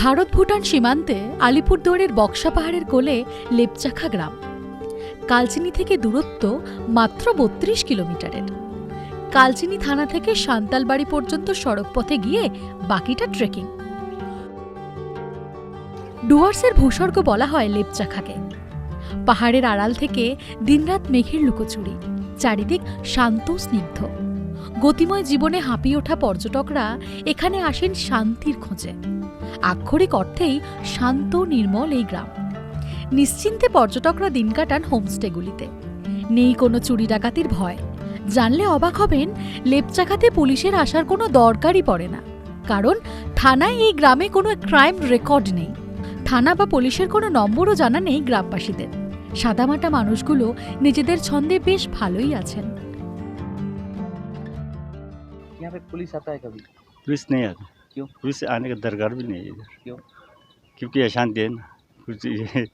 ভারত ভুটান সীমান্তে আলিপুরদুয়ারের বক্সা পাহাড়ের কোলে লেপচাখা গ্রাম। কালচিনি থেকে দূরত্ব মাত্র বত্রিশ কিলোমিটারের। কালচিনি থানা থেকে সান্তালবাড়ি পর্যন্ত সড়ক পথে গিয়ে বাকিটা ট্রেকিং ডুয়ার্সের ভূস্বর্গ বলা হয় লেপচাখাকে। পাহাড়ের আড়াল থেকে দিনরাত মেঘের লুকোচুরি, চারিদিক শান্ত স্নিগ্ধ। গতিময় জীবনে হাঁপিয়ে ওঠা পর্যটকরা এখানে আসেন শান্তির খোঁজে। আক্ষরিক অর্থেই শান্ত নির্মল এই গ্রাম। নিশ্চিন্তে পর্যটকরা দিন কাটান হোমস্টেগুলিতে। নেই কোনো চুরি ডাকাতির ভয়। জানলে অবাক হবেন লেপচাখাতে পুলিশের আসার কোনো দরকারই পড়ে না। কারণ থানায় এই গ্রামে কোনো ক্রাইম রেকর্ড নেই। থানা বা পুলিশের কোনো নম্বরও জানা নেই গ্রামবাসীদের। সাদামাটা মানুষগুলো নিজেদের ছন্দে বেশ ভালোই আছেন। পুলিশ পুলিশ নেই आता है कभी पुलिस नहीं आता क्यों? पुलिस आने का दरकार भी नहीं है इधर क्यों? क्योंकि अशांति है ना कुछ ये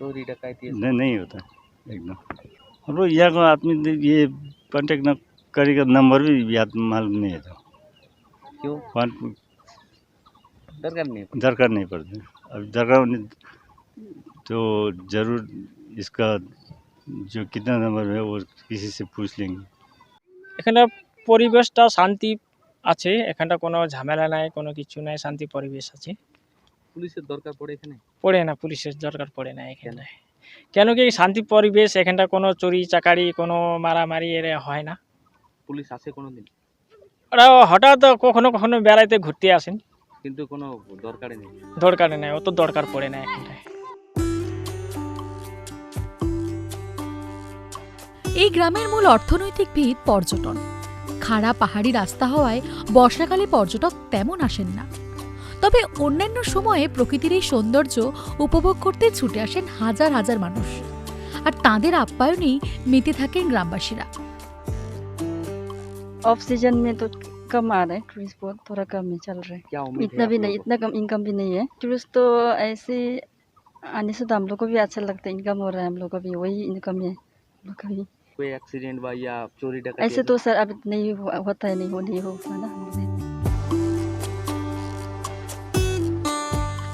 चोरी डकैती ये सब? नहीं, नहीं होता एकदम हम लोग यहाँ का आदमी दे- ये कांटेक्ट न करेगा नंबर भी याद मालूम नहीं है तो क्यों वहाँ दरकार नहीं है दरकार नहीं पड़ती अब दरकार होने तो ज़रूर इसका जो कितना नंबर है वो किसी से पूछ लेंगे এখানে পরিবেশটা শান্তি আছে এখানটা কোনো ঝামেলা নাই কোনো কিছু নাই শান্তি পরিবেশ আছে। পুলিশের দরকার পড়ে এখানে? পড়ে না পুলিশের দরকার পড়ে না এখানে। কেন কি শান্তি পরিবেশ এখানটা কোনো চুরি চাকারি কোনো মারামারি এর হয় না। পুলিশ আসে কোনোদিন? ওরা হঠাৎ কখনো কখনো বেড়াইতে ঘুরতে আসেন। কিন্তু কোনো দরকারই নেই। দরকার নেই অত দরকার পড়ে না এখানটায় এই গ্রামের মূল অর্থনৈতিক ভিত পর্যটন। খাড়া পাহাড়ি রাস্তা হওয়ায় বর্ষাকালে পর্যটক তেমন আসেন না তবে অন্যান্য সময়ে প্রকৃতির এই সৌন্দর্য উপভোগ করতে ছুটে আসেন হাজার হাজার মানুষ আর তাঁদের আপ্যায়নেই মেতে থাকেন গ্রামবাসীরা ऑफ सीजन में तो कम आ रहा है टूरिस्ट बहुत थोड़ा कम ही चल रहा है क्या उम्मीद इतना है भी आप नहीं लोगों इतना कम इनकम भी नहीं है टूरिस्ट तो ऐसे आने से तो हम लोग को भी अच्छा लगता है इनकम हो रहा है हम लोग का भी वही इनकम है हम लोग का भी को? कोई एक्सीडेंट हुआ या चोरी डकैती ऐसे तो सर अब नहीं हुआ- होता है नहीं हो नहीं हो पाना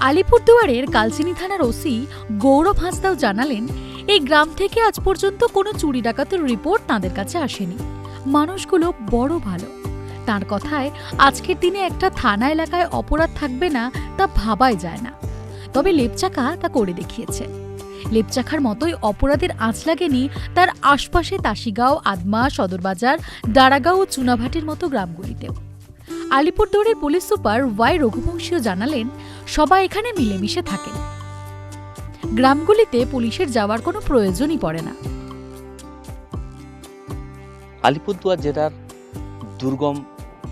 আলিপুরদুয়ারের কালচিনি থানার ওসি গৌরব হাঁসদাও জানালেন এই গ্রাম থেকে আজ পর্যন্ত কোনো চুরি ডাকাতের রিপোর্ট তাঁদের কাছে আসেনি মানুষগুলো বড় ভালো তার কথায় আজকের দিনে একটা থানা এলাকায় অপরাধ থাকবে না তা ভাবাই যায় না তবে লেপচাকা তা করে দেখিয়েছে লেপচাখার মতোই অপরাধের আঁচ লাগেনি তার আশপাশে তাসিগাঁও, আদমা, সদরবাজার দাঁড়াগাঁও ও চুনাভাটির মতো গ্রামগুলিতেও। আলিপুরদুয়ারের পুলিশ সুপার ওয়াই রঘুবংশীয় জানালেন, সবাই এখানে মিলেমিশে থাকেন। গ্রামগুলিতে পুলিশের যাওয়ার কোনো প্রয়োজনই পড়ে না। আলিপুরদুয়ার জেলার দুর্গম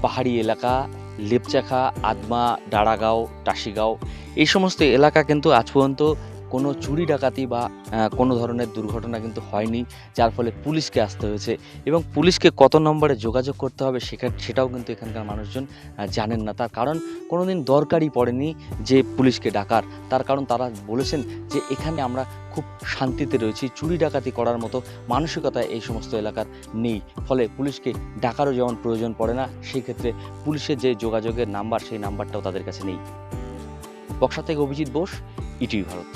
পাহাড়ি এলাকা, লেপচাখা, আদমা ডাড়াগাঁও টাসিগাঁও এই সমস্ত এলাকা কিন্তু আজ পর্যন্ত কোনো চুরি ডাকাতি বা কোনো ধরনের দুর্ঘটনা কিন্তু হয়নি, যার ফলে পুলিশকে আসতে হয়েছে এবং পুলিশকে কত নম্বরে যোগাযোগ করতে হবে সেখানে সেটাও কিন্তু এখানকার মানুষজন জানেন না। তার কারণ কোনো দিন দরকারই পড়েনি যে পুলিশকে ডাকার। তার কারণ তারা বলেছেন যে এখানে আমরা খুব শান্তিতে রয়েছি, চুরি ডাকাতি করার মতো মানসিকতা এই সমস্ত এলাকার নেই। ফলে পুলিশকে ডাকারও যেমন প্রয়োজন পড়ে না সেই ক্ষেত্রে পুলিশের যে যোগাযোগের নাম্বার, সেই নাম্বারটাও তাদের কাছে নেই। বক্সা থেকে অভিজিৎ বোস, ইটিভি ভারত।